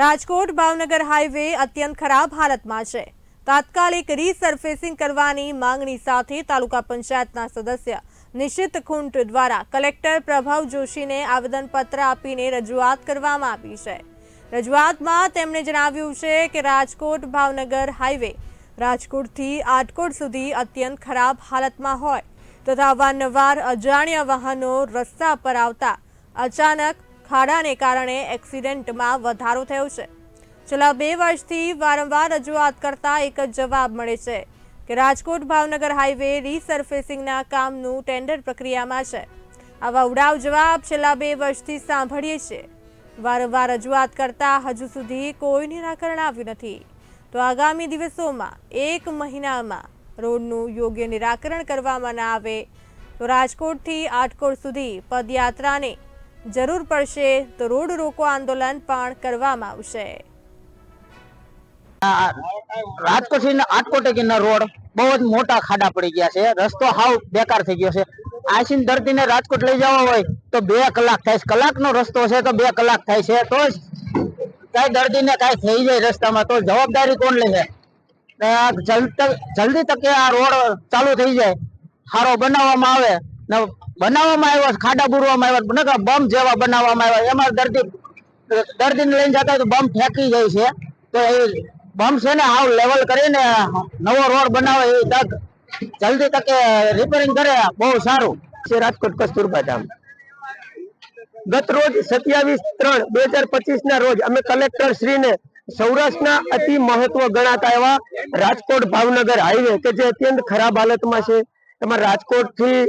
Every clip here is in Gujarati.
રાજકોટ ભાવનગર હાઈવે અત્યંત ખરાબ હાલતમાં છે. તાત્કાલિક રીસર્ફેસિંગ કરવાની માંગણી સાથે તાલુકા પંચાયતના સદસ્ય નિશિત ખુંટ દ્વારા કલેક્ટર પ્રભાવ જોશીને આવેદનપત્ર આપીને રજૂઆત કરવામાં આવી છે. રજૂઆતમાં તેમણે જણાવ્યું છે કે રાજકોટ ભાવનગર હાઈવે રાજકોટથી આટકોટ સુધી અત્યંત ખરાબ હાલતમાં હોય તથા અવારનવાર અજાણ્યા વાહનો રસ્તા પર આવતા અચાનક ખાડાને કારણે એક્સિડન્ટમાં વધારો થયો છે. છેલ્લા બે વર્ષથી વારંવાર રજૂઆત કરતા એક જ જવાબ મળે છે કે રાજકોટ ભાવનગર હાઈવે રીસર્ફેસિંગના કામનું ટેન્ડર પ્રક્રિયામાં છે. આવા ઉડાવ જવાબ છેલ્લા બે વર્ષથી સાંભળીએ છીએ. વારંવાર રજૂઆત કરતા હજુ સુધી કોઈ નિરાકરણ આવ્યું નથી. તો આગામી દિવસોમાં એક મહિનામાં રોડનું યોગ્ય નિરાકરણ કરવામાં ના આવે તો રાજકોટથી આટકોટ સુધી પદયાત્રાને જરૂર પડશે તો રોડ રોકો આંદોલન પણ કરવામાં આવશે. આ રાજકોટથી આટકોટ રોડ, બહુ જ મોટા ખાડા પડી ગયા છે. રસ્તો હાવ બેકાર થઈ ગયો છે. આસીન ધરતીને રાજકોટ લઈ જવા હોય તો બે કલાક થાય છે. કલાકનો રસ્તો છે તો બે કલાક થાય છે. તો જ કઈ દર્દીને કઈ થઈ જાય રસ્તામાં, તો જવાબદારી કોણ લે છે? ને જલ્દ- તકે આ રોડ ચાલુ થઈ જાય. સારો બનાવવામાં આવે. ને બનાવવામાં આવ્યો, ખાડા બુરવામાં આવ્યા નકર બમ જેવા બનાવવામાં આવ્યા. એમાં દર્દી, દર્દીને લઈને જતા તો બમ ફેંકી જાય છે. તો એ બમ છે ને હાવ લેવલ કરીને નવો રોડ બનાવે એ તક. જલ્દી તકે રિપેરિંગ કરે. બહુ સારું. છે રાજકોટ કસ્તુરબા ધામ ગત રોજ સત્યાવીસ ત્રણ બે હજાર પચીસ ના રોજ અમે કલેક્ટર શ્રીને સૌરાષ્ટ્રના અતિ મહત્વ ગણાતા એવા રાજકોટ ભાવનગર હાઈવે કે જે અત્યંત ખરાબ હાલતમાં છે. એમાં રાજકોટથી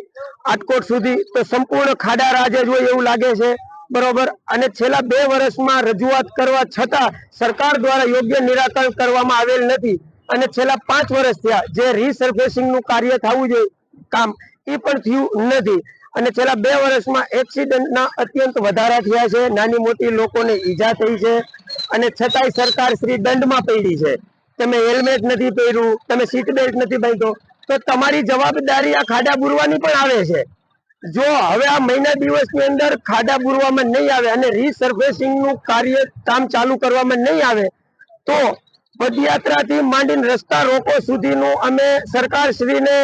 આટકોટ સુધી તો સંપૂર્ણ ખાડા રાજે જ હોય એવું લાગે છે. બરોબર? અને છેલ્લા બે વર્ષમાં રજૂઆત કરવા છતાં સરકાર દ્વારા યોગ્ય નિરાકરણ કરવામાં આવેલ નથી. અને છેલ્લા પાંચ વર્ષ થયા જે રીસર્ફેસિંગનું કાર્ય થવું જોઈએ કામ એ પણ થયું નથી. અને છેલ્લા બે વર્ષમાં એક્સિડન્ટના અત્યંત વધારા થયા છે. નાની મોટી લોકોને ઈજા થઈ છે. અને છતાંય સરકાર શ્રી દંડમાં પડી છે. તમે હેલ્મેટ નથી પહેર્યું, તમે સીટ બેલ્ટ નથી બાંધ્યો. તો તમારી જવાબદારી આ ખાડા બુરવાની પણ આવે છે. જો હવે આ મહિના દિવસની અંદર ખાડા બુરવામાં નહીં આવે અને રીસર્ફેસિંગનું કાર્ય કામ ચાલુ કરવામાં નહીં આવે, તો પદયાત્રાથી માંડીને રસ્તા રોકો સુધીનું અમે સરકારશ્રીને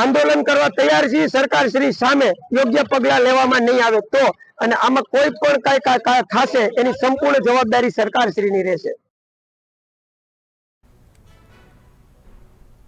આંદોલન કરવા તૈયાર છીએ. સરકારશ્રી સામે યોગ્ય પગલા લેવામાં નહીં આવે તો. અને આમાં કોઈ પણ કઈ થશે એની સંપૂર્ણ જવાબદારી સરકારશ્રીની રહેશે.